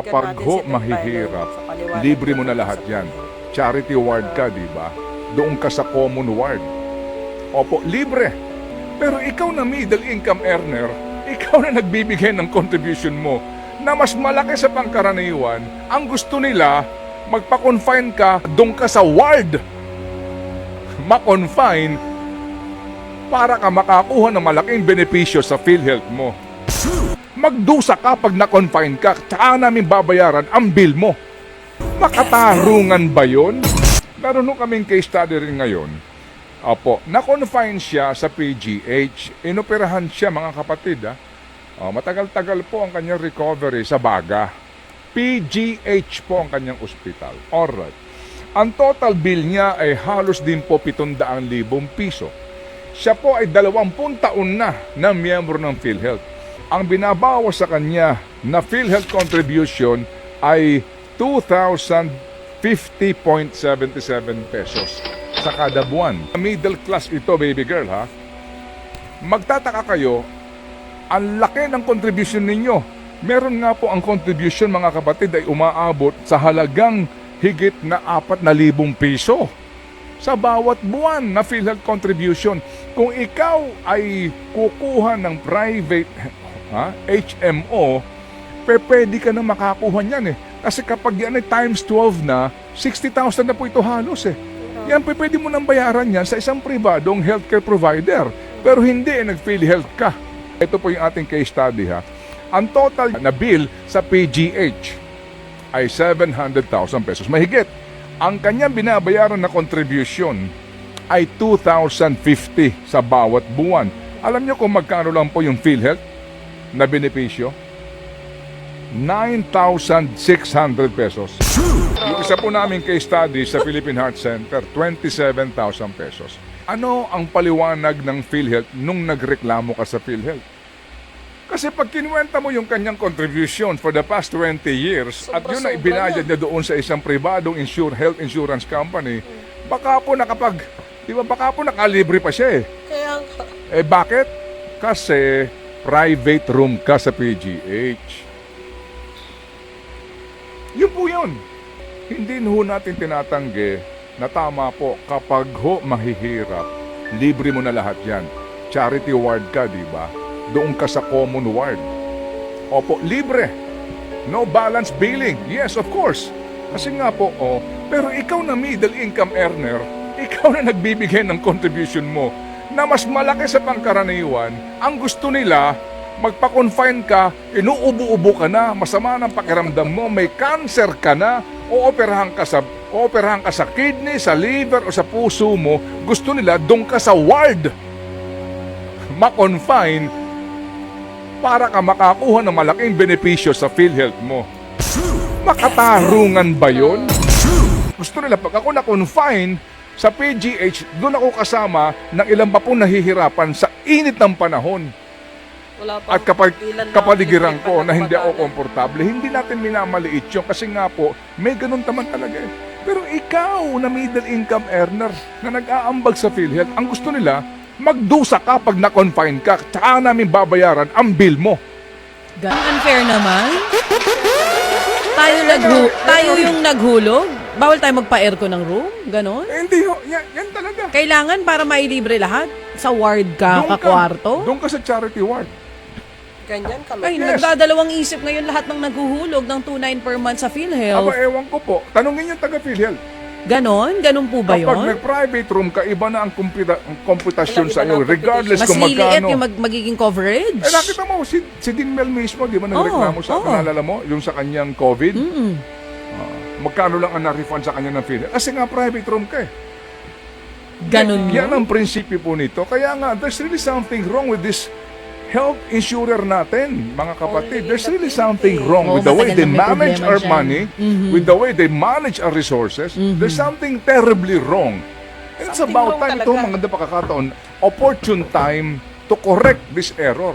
Pag ho mahihirap, libre mo na lahat yan. Charity ward ka, di ba? Doon ka sa common ward. Opo, libre. Pero ikaw na middle income earner, ikaw na nagbibigay ng contribution mo na mas malaki sa pangkaraniwan, ang gusto nila, magpa-confine ka, doon ka sa ward. Ma-confine para ka makakuha ng malaking benepisyo sa PhilHealth mo. Magdusa ka pag na-confine ka, tsaka namin babayaran ang bill mo. Makatarungan ba yon? Meron nung kaming case study rin ngayon. Opo, na-confine siya sa PGH. Inoperahan siya mga kapatid. Ha? Oh, matagal-tagal po ang kanyang recovery sa Baga. PGH po ang kanyang ospital. Alright. Ang total bill niya ay halos din po 700,000 piso. Siya po ay 20 taon na na miyembro ng PhilHealth. Ang binabawas sa kanya na PhilHealth contribution ay 2,050.77 pesos sa kada buwan. Middle class ito, baby girl, ha? Magtataka kayo, ang laki ng contribution ninyo. Meron nga po ang contribution, mga kapatid, ay umaabot sa halagang higit na 4,000 piso sa bawat buwan na PhilHealth contribution. Kung ikaw ay kukuha ng private ha, HMO, pe, pwede ka na makakuha niyan eh. Kasi kapag yan ay times 12 na, 60,000 na po ito halos eh. Yan, pe, pwede mo nang bayaran yan sa isang pribadong healthcare provider. Pero hindi eh, nag-PhilHealth ka. Ito po yung ating case study ha. Ang total na bill sa PGH ay 700,000 pesos. Mahigit. Ang kanyang binabayaran na contribution ay 2,050 sa bawat buwan. Alam niyo kung magkano lang po yung PhilHealth na benepisyo? 9,600 pesos. Yung isa po namin case study sa Philippine Heart Center, 27,000 pesos. Ano ang paliwanag ng PhilHealth nung nagreklamo ka sa PhilHealth? Kasi pag kinuwenta mo yung kanyang contribution for the past 20 years at yun na ibinayad niya doon sa isang pribadong insure, health insurance company, baka po nakapag, di ba baka po nakalibre pa siya eh. Kaya. Eh bakit? Kasi private room ka sa PGH. Yun po yun. Hindi ho natin tinatanggi na tama po kapag ho mahihirap, libre mo na lahat yan. Charity ward ka, di ba? Doon ka sa common ward. Opo, libre. No balance billing. Yes, of course. Kasi nga po, oh, pero ikaw na middle income earner, ikaw na nagbibigay ng contribution mo na mas malaki sa pangkaraniwan, ang gusto nila, magpa-confine ka, inuubo-ubo ka na, masama ng pakiramdam mo, may cancer ka na, ooperahan ka sa ooperahan ka sa kidney, sa liver o sa puso mo, gusto nila doon ka sa ward. Ma-confine para ka makakuha ng malaking benepisyo sa PhilHealth mo. Makatarungan ba yon? Gusto nila pag ako na-confine sa PGH, doon ako kasama ng ilang pa po nahihirapan sa init ng panahon. Wala pa. At kapag kapaligiran ko na hindi ako komportable, hindi natin minamaliit yun kasi nga po, may ganun naman talaga eh. Pero ikaw na middle income earner na nag-aambag sa PhilHealth, ang gusto nila, magdusa ka pag na-confine ka, tsaka namin babayaran ang bill mo. Ang unfair naman. Tayo, naghu tayo yung naghulog. Bawal tayo magpa-aircon ng room. Ganon. Eh, hindi ho, yan, yan talaga. Kailangan para mailibre lahat. Sa ward ka, Doon kakwarto. Doon ka sa charity ward. Ganyan ka Ay, Yes. nagdadalawang isip ngayon lahat ng naghuhulog ng 2.9 per month sa Aba, PhilHealth. ewan ko po. Tanungin yung taga PhilHealth. Ganon? Ganon po ba Kapag yun? may private room ka, iba na ang, computa- ang computation sa iyo, regardless Mas kung liliit magkano. yung mag- magiging coverage. Eh, nakita mo, si, si Dinmel mismo, di ba nagreklamo Oo, sa, oo. naalala mo, yung sa kanyang COVID? Mm-mm. Magkano lang ang na-refund sa kanya ng PhilHealth? Kasi nga private room ka eh. Ganon Yan yun. ang prinsipyo po nito. Kaya nga, there's really something wrong with this health insurer natin, mga kapatid. There's really something wrong Oo, with the way they manage our dyan. money, Mhm. with the way they manage our resources. There's something terribly wrong. And it's about time ito, talaga. mga kapakataon, opportune time to correct this error.